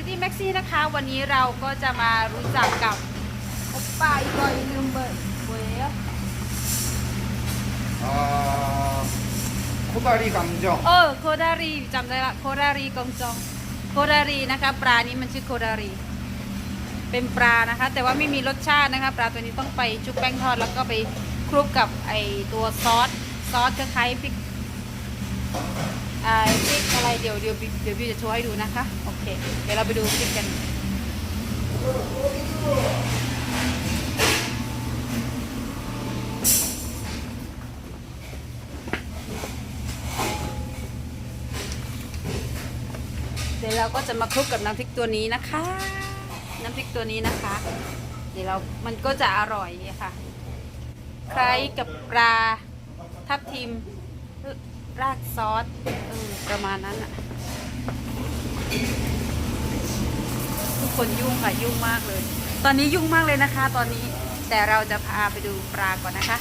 Beauty Maxi นะคะ วันนี้เราก็จะมารู้จักกับโอปป้าอีกอยลืมเบอร์เว้ย 아, 코다리 감정. เออโคดารีจำได้ละโคดารีกองจองโคดารีนะคะ ปลานี้มันชื่อโคดารี เป็นปลานะคะ แต่ว่าไม่มีรสชาตินะคะ ปลาตัวนี้ต้องไปชุบแป้งทอดแล้วก็ไปคลุกกับไอตัวซอสซอสคล้ายๆพริกอ่า พริกอะไรเดี๋ยวเดี๋ยวเดี๋ยวบิวจะโชว์ให้ดูนะคะ โอเค เดี๋ยวเราไปดูพริกกัน เดี๋ยวเราก็จะมาคลุกกับน้ำพริกตัวนี้นะคะ น้ำพริกตัวนี้นะคะ เดี๋ยวเรา มันก็จะอร่อยค่ะ คล้ายกับปลาทับทิม ราดซอสออประมาณนั้นอะทุกคนยุ่งค่ะยุ่งมากเลย ตอนนี้ยุ่งมากเลยนะคะ ตอนนี้แต่เราจะพาไปดูปลาก่อนนะคะ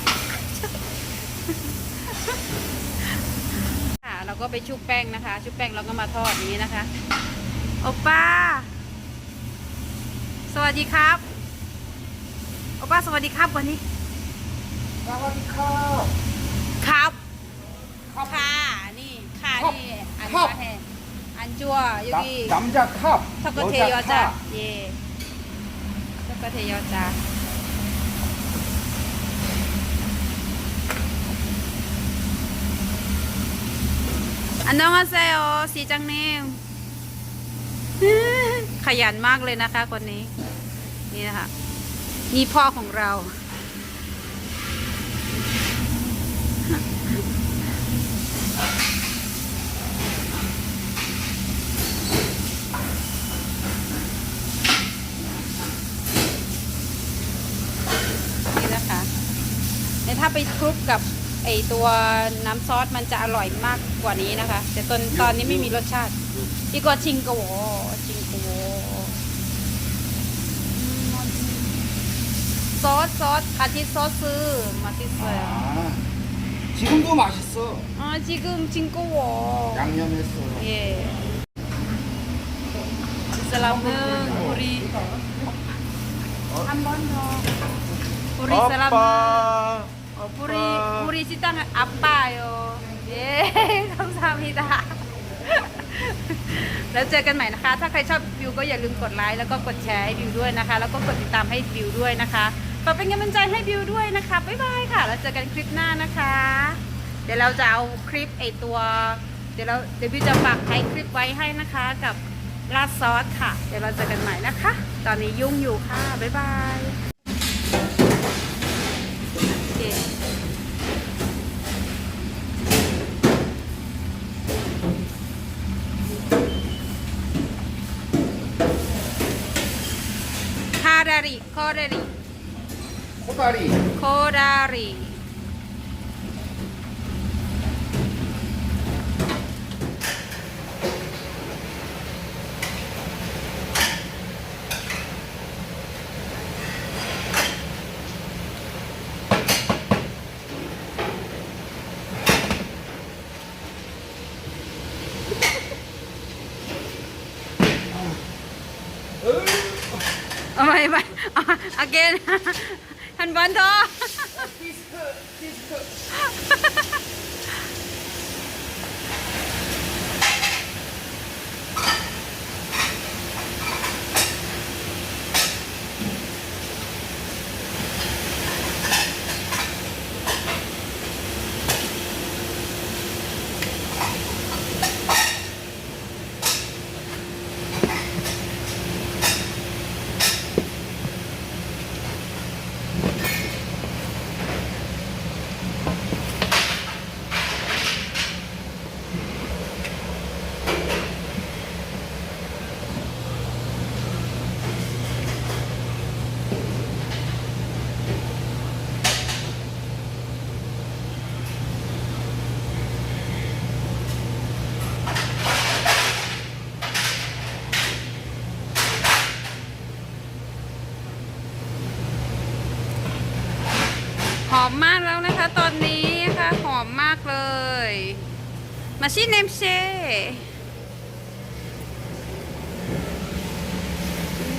ค่ะเราก็ไปชุบแป้งนะคะ ชุบแป้งเราก็มาทอดนี้นะคะโอป้า สวัสดีครับโอป้าสวัสดีครับวันนี้สวัสดีครับครับ ะนี่ค่ะ ครับ นี่อัน ครั ว่า บ แห่อันจัวยูกิ 남, 남자 컵. ทอกเทยอ 여자 จ้า 컵. เย่ทอกเทยอจ้าอันน้องอาเซโอสีจังเนม ขยันมากเลยนะคะคนนี้ นี่นะคะนี่พ่อของเรา ถ้าไปคลุกกับไอตัวน้ำซอสมันจะอร่อยมากกว่านี้นะคะ แต่ตอนตอนนี้ไม่มีรสชาติอีกว่าชิงกะโวชิงกะโวอืมซอสซอสคาทิซอสซื้อมาซิเซอ 아, 지금도 맛있어. อ๋อจิกึมชิงกะโว 양념했어. เย่สลับหนึ่งปุรีอันบอน เนาะปุรีสลับหนึ่ง 아빠. 뿌리 뿌리 식당 아빠요. 예, 감사합니다. แล้วเจอกันใหม่นะคะ ถ้าใครชอบวิวก็อย่าลืมกดไลค์แล้วก็กดแชร์ให้วิวด้วยนะคะ แล้วก็กดติดตามให้วิวด้วยนะคะฝากเป็นกำลังใจให้วิวด้วยนะคะ บ๊ายบายค่ะ แล้วเจอกันคลิปหน้านะคะ เดี๋ยวเราจะเอาคลิปไอตัว เดี๋ยวเราเดี๋ยววิวจะฝากท้ายคลิปไว้ให้นะคะกับราดซอสค่ะ เดี๋ยวเราเจอกันใหม่นะคะ ตอนนี้ยุ่งอยู่ค่ะ บ๊ายบายโอเค คาราริโค Again. Hanban to. อมมากแล้วนะคะ ตอนนี้ค่ะหอมมากเลย มาชิเนมเช่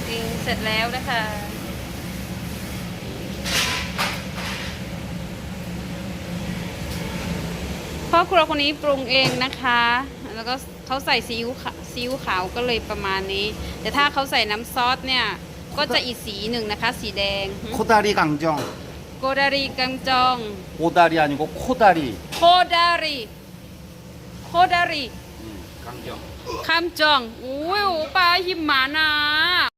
จริงเสร็จแล้วนะคะพ่อครัวคนนี้ปรุงเองนะคะ แล้วก็เขาใส่ซีอิ๊วซีอิ๊วขาวก็เลยประมาณนี้ แต่ถ้าเขาใส่น้ำซอสเนี่ย ก็จะอีกสีหนึ่งนะคะ สีแดงโคตาริกังจอง 꼬다리 깡정. 오다리 아니고 코다리. 코다리. 코다리. 음, 강정. 감정. 오 오빠 힘 많아.